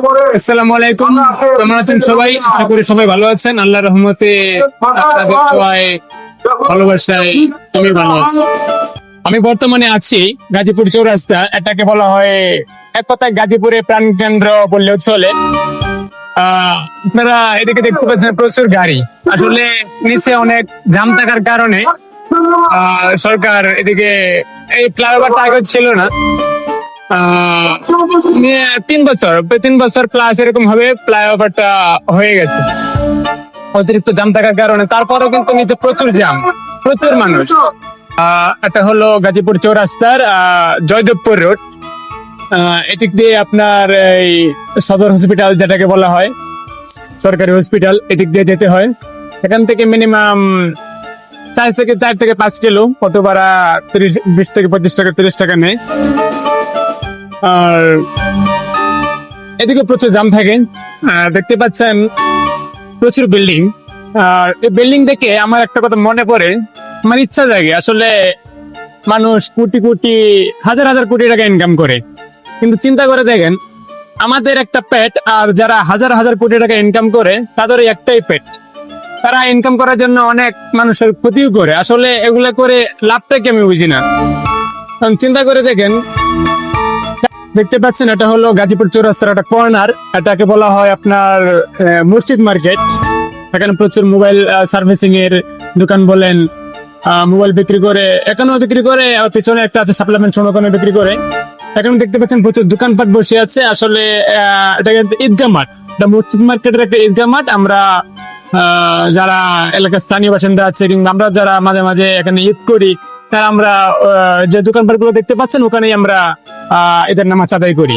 আসসালামু আলাইকুম। কেমন আছেন সবাই? আশা করি সবাই ভালো আছেন। আল্লাহ রহমতে আপনাদের দোয়ায় ভালোবাসায় আমি ভালো আছি। আমি বর্তমানে আছি গাজীপুর চৌরাস্তা। এটাকে বলা হয় এক কথায় গাজীপুরে প্রাণ কেন্দ্র বললেও চলে। আহ, আপনারা এদিকে দেখতে পাচ্ছেন প্রচুর গাড়ি। আসলে নিচে অনেক জাম থাকার কারণে সরকার এদিকে এই ফ্লাইওভারটা আগে ছিল না। তিন বছর। তিন বছর প্লাস এরকম ভাবে ফ্লাইওভারটা হয়ে গেছে। অতিরিক্ত জাম থাকার কারণে। তারপরেও কিন্তু নিচে প্রচুর জাম প্রচুর মানুষ। এটা হলো গাজীপুর চৌরাস্তার জয়দেবপুর রোড এদিক দিয়ে আপনার এই সদর হসপিটাল যেটাকে বলা হয়, সরকারি হসপিটাল এদিক দিয়ে যেতে হয়। এখান থেকে মিনিমাম চার থেকে চার থেকে পাঁচ কিলো। কত ভাড়া তিরিশ, বিশ থেকে পঁচিশ টাকা, তিরিশ টাকা নেয়। আর এদিকে প্রচুর জাম থাকে। দেখতে পাচ্ছেন প্রচুর বিল্ডিং আর এই বিল্ডিং দেখে আমার একটা কথা মনে পড়ে। আমার ইচ্ছা জাগে, আসলে মানুষ কোটি কোটি, হাজার হাজার কোটি টাকা ইনকাম করে। কিন্তু চিন্তা করে দেখেন, আমাদের একটা পেট আর যারা হাজার হাজার কোটি টাকা ইনকাম করে তাদের একটাই পেট তারা ইনকাম করার জন্য অনেক মানুষের ক্ষতিও করে। আসলে এগুলা করে লাভটা কি আমি বুঝি না। চিন্তা করে দেখেন দেখতে পাচ্ছেন, এটা হলো গাজীপুর চৌরাস্তার একটা কর্নার। এটাকে বলা হয় আপনার মসজিদ মার্কেট। এখানে প্রচুর মোবাইল সার্ভিসিং এর দোকান বলেন মোবাইল বিক্রি করে, এখানেও বিক্রি করে আর পিছনে একটা আছে সাপ্লিমেন্ট ওখানে বিক্রি করে। এখানে দেখতে পাচ্ছেন প্রচুর দোকানপাট বসে আছে। আসলে এটা কিন্তু ঈদগাহ মাঠ। এটা মসজিদ মার্কেটের একটা ঈদগাহ মাঠ। আমরা যারা এলাকার স্থানীয় বাসিন্দা আছে, কিংবা আমরা যারা মাঝে মাঝে এখানে ঈদ করি তারা আমরা যে দোকানপাটগুলো দেখতে পাচ্ছেন ওখানেই আমরা এদের নামাজ আদায় করি।